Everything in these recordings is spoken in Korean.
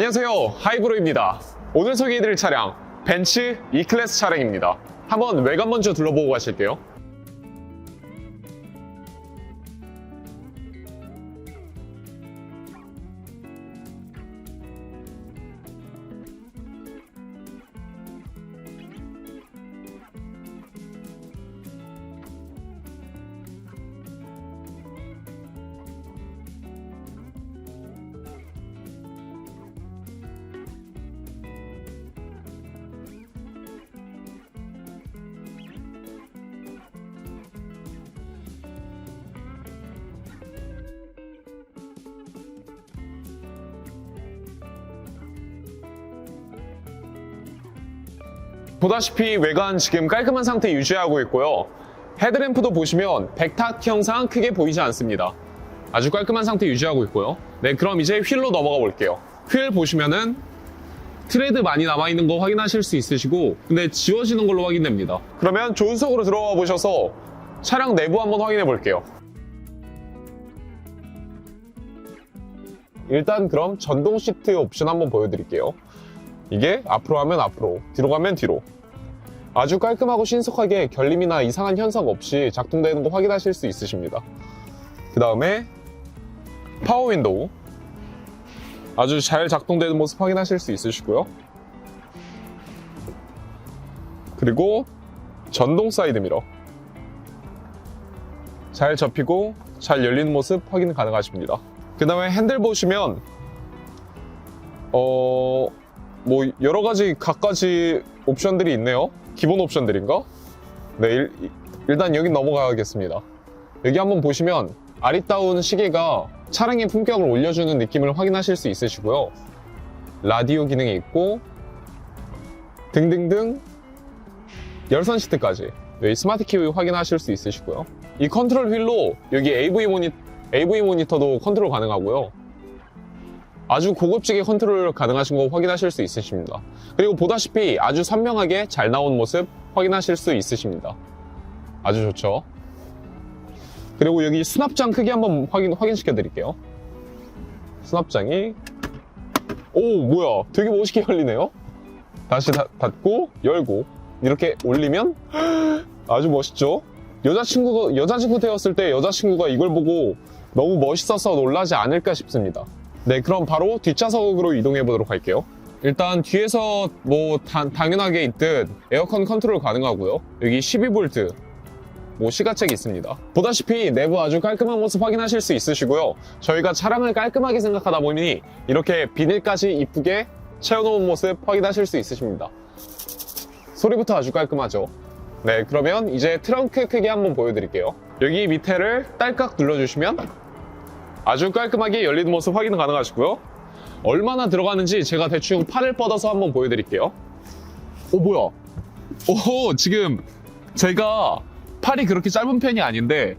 안녕하세요. 하이브로입니다. 오늘 소개해드릴 차량 벤츠 E클래스 차량입니다. 한번 외관 먼저 둘러보고 가실게요 보다시피 외관 지금 깔끔한 상태 유지하고 있고요. 헤드램프도 보시면 백탁 형상 크게 보이지 않습니다. 아주 깔끔한 상태 유지하고 있고요. 네 그럼 이제 휠로 넘어가 볼게요. 휠 보시면은 트레드 많이 남아있는 거 확인하실 수 있으시고 근데 지워지는 걸로 확인됩니다. 그러면 조수석으로 들어가 보셔서 차량 내부 한번 확인해 볼게요. 일단 그럼 전동 시트 옵션 한번 보여드릴게요. 이게 앞으로 하면 앞으로 뒤로 가면 뒤로 아주 깔끔하고 신속하게 결림이나 이상한 현상 없이 작동되는 거 확인하실 수 있으십니다 그 다음에 파워 윈도우 아주 잘 작동되는 모습 확인하실 수 있으시고요. 그리고 전동 사이드 미러. 잘 접히고 잘 열리는 모습 확인 가능하십니다. 그 다음에 핸들 보시면, 어, 뭐, 여러 가지, 각가지 옵션들이 있네요. 기본 옵션들인가? 네, 일, 일단 여기 넘어가겠습니다. 여기 한번 보시면, 아리따운 시계가 차량의 품격을 올려주는 느낌을 확인하실 수 있으시고요. 라디오 기능이 있고 등등등 열선 시트까지 여기 스마트 키 확인하실 수 있으시고요. 이 컨트롤 휠로 여기 AV 모니 AV 모니터도 컨트롤 가능하고요. 아주 고급지게 컨트롤 가능하신 거 확인하실 수 있으십니다. 그리고 보다시피 아주 선명하게 잘 나온 모습 확인하실 수 있으십니다. 아주 좋죠. 그리고 여기 수납장 크기 한번 확인, 확인시켜 드릴게요. 수납장이, 오, 뭐야. 되게 멋있게 열리네요? 다시 닫, 닫고, 열고, 이렇게 올리면, 아주 멋있죠? 여자친구가, 여자친구 되었을 때 여자친구가 이걸 보고 너무 멋있어서 놀라지 않을까 싶습니다. 네, 그럼 바로 뒷좌석으로 이동해 보도록 할게요. 일단 뒤에서 뭐 단- 당연하게 있듯 에어컨 컨트롤 가능하고요. 여기 12V 뭐 시가책이 있습니다. 보다시피 내부 아주 깔끔한 모습 확인하실 수 있으시고요. 저희가 차량을 깔끔하게 생각하다 보니 이렇게 비닐까지 이쁘게 채워놓은 모습 확인하실 수 있으십니다. 소리부터 아주 깔끔하죠. 네, 그러면 이제 트렁크 크기 한번 보여드릴게요. 여기 밑에를 딸깍 눌러주시면 아주 깔끔하게 열리는 모습 확인 가능하시고요. 얼마나 들어가는지 제가 대충 팔을 뻗어서 한번 보여드릴게요. 오, 뭐야. 오, 지금 제가 팔이 그렇게 짧은 편이 아닌데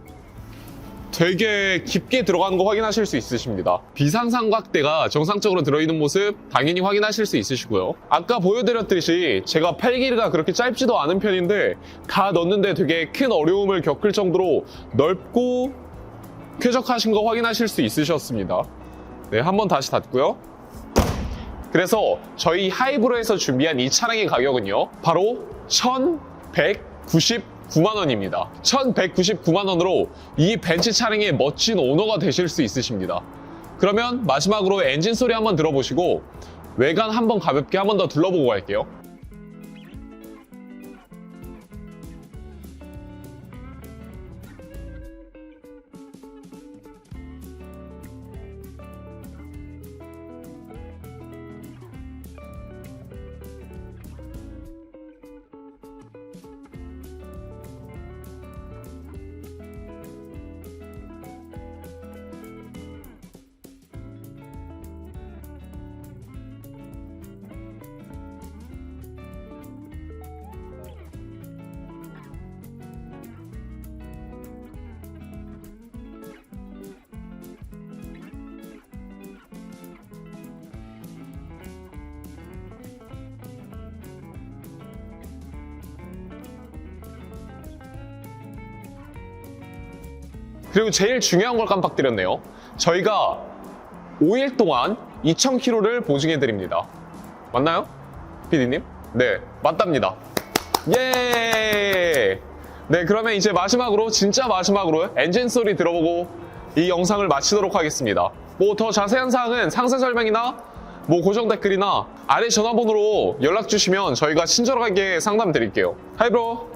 되게 깊게 들어가는 거 확인하실 수 있으십니다. 비상삼각대가 정상적으로 들어있는 모습 당연히 확인하실 수 있으시고요. 아까 보여드렸듯이 제가 팔 길이가 그렇게 짧지도 않은 편인데 다 넣는데 되게 큰 어려움을 겪을 정도로 넓고 쾌적하신 거 확인하실 수 있으셨습니다. 네, 한번 다시 닫고요. 그래서 저희 하이브로에서 준비한 이 차량의 가격은요. 바로 1199만 원입니다. 1199만 원으로 이 벤츠 차량의 멋진 오너가 되실 수 있으십니다. 그러면 마지막으로 엔진 소리 한번 들어보시고 외관 한번 가볍게 한번 더 둘러보고 갈게요. 그리고 제일 중요한 걸 깜빡드렸네요. 저희가 5일 동안 2,000km를 보증해 드립니다. 맞나요? PD님? 네, 맞답니다. 예! 네, 그러면 이제 마지막으로, 진짜 마지막으로 엔진 소리 들어보고 이 영상을 마치도록 하겠습니다. 뭐 더 자세한 사항은 상세 설명이나 뭐 고정 댓글이나 아래 전화번호로 연락 주시면 저희가 친절하게 상담 드릴게요. 하이브로!